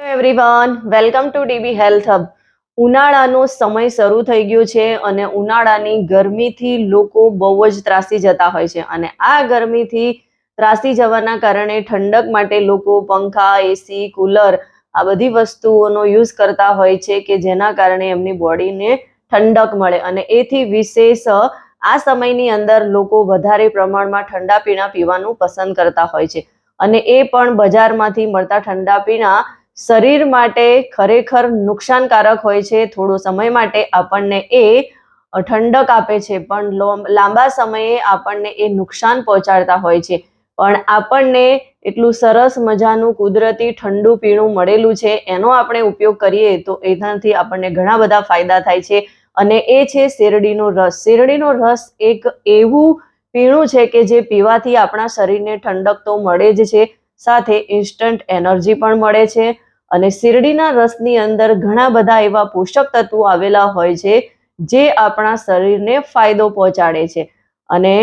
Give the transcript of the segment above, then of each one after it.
Everyone welcome to DB health hub ઉનાળાનો સમય શરૂ થઈ ગયો છે અને ઉનાળાની ગરમીથી લોકો બહુ જ ત્રાસી જતા હોય છે. અને આ ગરમીથી ત્રાસી જવાના કારણે ઠંડક માટે લોકો પંખા એસી કુલર આ બધી વસ્તુઓનો યુઝ કરતા હોય છે કે જેના કારણે એમની બોડીને ઠંડક મળે. અને એથી વિશેષ આ સમયની અંદર લોકો વધારે પ્રમાણમાં ઠંડા પીણા પીવાનું પસંદ કરતા હોય છે. અને એ પણ બજારમાંથી મળતા ઠંડા પીણા શરીર માટે ખરેખર નુકસાનકારક હોય છે. થોડો સમય માટે આપણને એ ઠંડક આપે છે, પણ લાંબા સમયે આપણને એ નુકસાન પહોંચાડતા હોય છે. પણ આપણને એટલું સરસ મજાનું કુદરતી ઠંડુ પીણું મળેલું છે, એનો આપણે ઉપયોગ કરીએ તો એનાથી આપણને ઘણા બધા ફાયદા થાય છે. અને એ છે શેરડીનો રસ. શેરડીનો રસ એક એવું પીણું છે કે જે પીવાથી આપણા શરીરને ઠંડક તો મળે જ છે, સાથે ઇન્સ્ટન્ટ એનર્જી પણ મળે છે. અને શેરડીના રસની અંદર ઘણા બધા એવા પોષક તત્વો આવેલા હોય છે, જે આપણા શરીરને ફાયદો પહોંચાડે છે. અને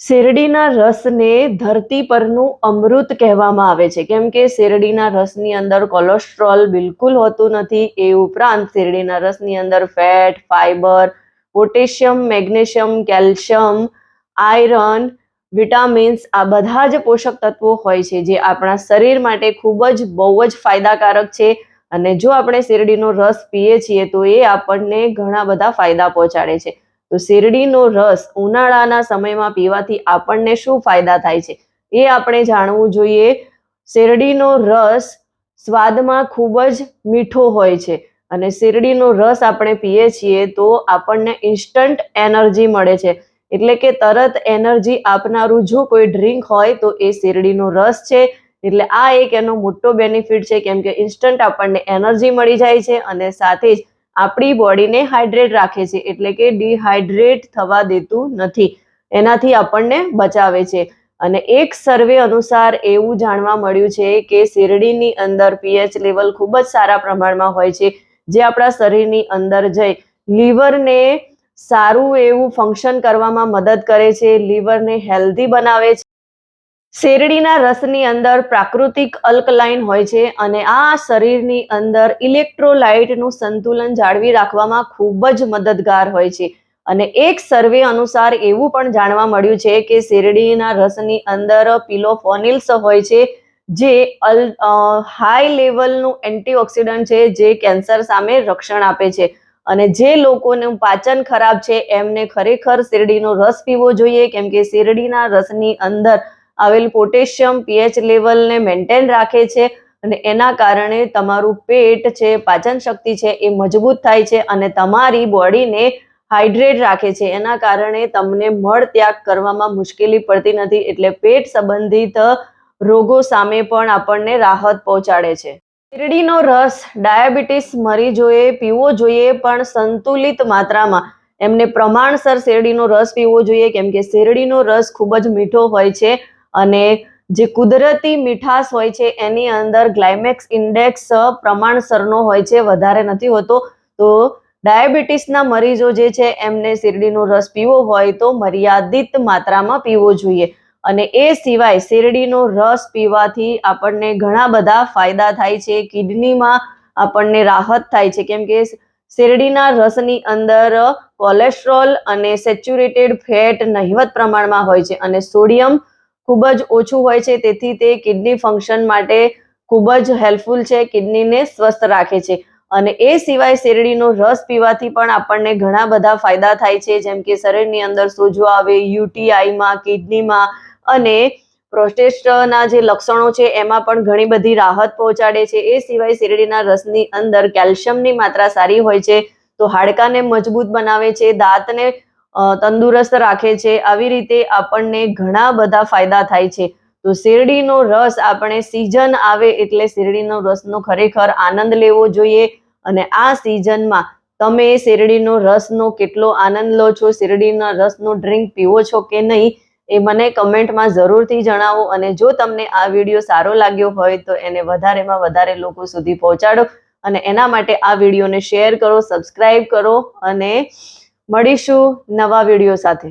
શેરડીના રસને ધરતી પરનું અમૃત કહેવામાં આવે છે. કેમ કે શેરડીના રસની અંદર કોલેસ્ટ્રોલ બિલકુલ હોતું નથી, એ ઉપરાંત શેરડીના રસની અંદર fat, fibre, potassium, magnesium, calcium, iron vitamins, આ બધા જ પોષક તત્વો હોય છે જે આપણા શરીર માટે ખૂબ જ બહુ જ ફાયદાકારક છે. અને જો આપણે શેરડીનો રસ પીએ છીએ તો એ આપણને ઘણા બધા ફાયદા પહોંચાડે છે. તો શેરડીનો રસ ઉનાળાના સમયમાં પીવાથી આપણને શું ફાયદા થાય છે? એ આપણે જાણવું જોઈએ. શેરડીનો રસ સ્વાદમાં ખૂબ જ મીઠો હોય છે. અને શેરડીનો રસ આપણે પીએ છીએ તો આપણને ઇન્સ્ટન્ટ એનર્જી મળે છે. એટલે કે તરત એનર્જી આપનારું જો કોઈ ડ્રિંક હોય તો એ શેરડીનો રસ છે. એટલે આ એક એનો મોટો બેનિફિટ છે કેમ કે ઇન્સ્ટન્ટ આપણને એનર્જી મળી જાય છે અને સાથે જ આપણી બોડીને હાઇડ્રેટ રાખે છે. એટલે કે ડિહાઇડ્રેટ થવા દેતું નથી. એનાથી આપણને બચાવે છે. અને એક સર્વે અનુસાર એવું જાણવા મળ્યું છે કે શેરડીની અંદર પીએચ લેવલ ખૂબ જ સારા પ્રમાણમાં હોય છે. જે આપણા શરીરની અંદર જઈ લીવરને સારું એવું ફંક્શન કરવામાં મદદ કરે છે, લીવરને હેલ્ધી બનાવે છે. શેરડીના રસની અંદર પ્રાકૃતિક અલ્કલાઇન હોય છે અને આ શરીરની અંદર ઇલેક્ટ્રોલાઇટનું સંતુલન જાળવી રાખવામાં ખૂબ જ મદદગાર હોય છે. અને એક સર્વે અનુસાર એવું પણ જાણવા મળ્યું છે કે શેરડીના રસની અંદર પિલોફોનિલ્સ હોય છે, જે અલ હાઈ લેવલનું એન્ટીઓક્સિડન્ટ છે, જે કેન્સર સામે રક્ષણ આપે છે. અને જે લોકોનું પાચન ખરાબ છે, એમને ખરેખર શેરડીનો રસ પીવો જોઈએ. કેમ કે શેરડીના રસની અંદર આવેલ પોટેશિયમ પીએચ લેવલને મેન્ટેન રાખે છે અને એના કારણે તમારું પેટ છે, પાચન શક્તિ છે એ મજબૂત થાય છે અને તમારી બોડીને હાઇડ્રેટ રાખે છે. એના કારણે તમને મળ ત્યાગ કરવામાં મુશ્કેલી પડતી નથી એટલે પેટ સંબંધિત રોગો સામે પણ આપણને રાહત પહોંચાડે છે. શેરડીનો રસ, ડાયાબિટીસ મરીજોએ પીવો જોઈએ, પણ સંતુલિત માત્રામાં. એમને પ્રમાણસર શેરડીનો રસ પીવો જોઈએ, કેમ કે શેરડીનો રસ ખૂબ જ મીઠો હોય છે અને જે કુદરતી મીઠાશ હોય છે, એની અંદર ગ્લાયમેક્સ ઇન્ડેક્સ પ્રમાણસરનો હોય છે, વધારે નથી હોતો. તો ડાયાબિટીસના મરીજો જે છે, એમને શેરડીનો રસ પીવો હોય તો મર્યાદિત માત્રામાં પીવો જોઈએ. અને એ સિવાય શેરડીનો રસ પીવાથી આપણને ઘણા બધા ફાયદા થાય છે. કિડનીમાં આપણને રાહત થાય છે. કેમ કે શેરડીના રસની અંદર કોલેસ્ટ્રોલ અને સેચ્યુરેટેડ ફેટ નહિવત પ્રમાણમાં હોય છે અને સોડિયમ ખૂબ જ ઓછું હોય છે. તેથી તે કિડની ફંક્શન માટે ખૂબ જ હેલ્પફુલ છે, કિડનીને સ્વસ્થ રાખે છે. અને એ સિવાય શેરડીનો રસ પીવાથી પણ આપણને ઘણા બધા ફાયદા થાય છે. જેમ કે શરીરની અંદર સોજો આવે, યુટીઆઈમાં, કિડનીમાં અને પ્રોસ્ટેટના જે લક્ષણો છે, એમાં પણ ઘણી બધી રાહત પહોંચાડે છે. એ સિવાય શેરડીના રસની અંદર કેલ્શિયમની માત્રા સારી હોય છે, તો હાડકાને મજબૂત બનાવે છે, દાંતને તંદુરસ્ત રાખે છે. આવી રીતે આપણને ઘણા બધા ફાયદા થાય છે. તો શેરડીનો રસ આપણે સિઝન આવે એટલે શેરડીનો રસનો ખરેખર આનંદ લેવો જોઈએ અને આ સિઝનમાં તમે શેરડીનો રસનો કેટલો આનંદ લો છો? શેરડીના રસનો ડ્રિંક પીવો છો કે નહીં? એ મને કમેન્ટમાં જરૂરથી જણાવો અને જો તમને આ વીડિયો સારો લાગ્યો હોય તો એને વધારેમાં વધારે લોકો સુધી પહોંચાડો અને એના માટે આ વિડીયોને શેર કરો, સબસ્ક્રાઇબ કરો અને મળીશું નવા વીડિયો સાથે.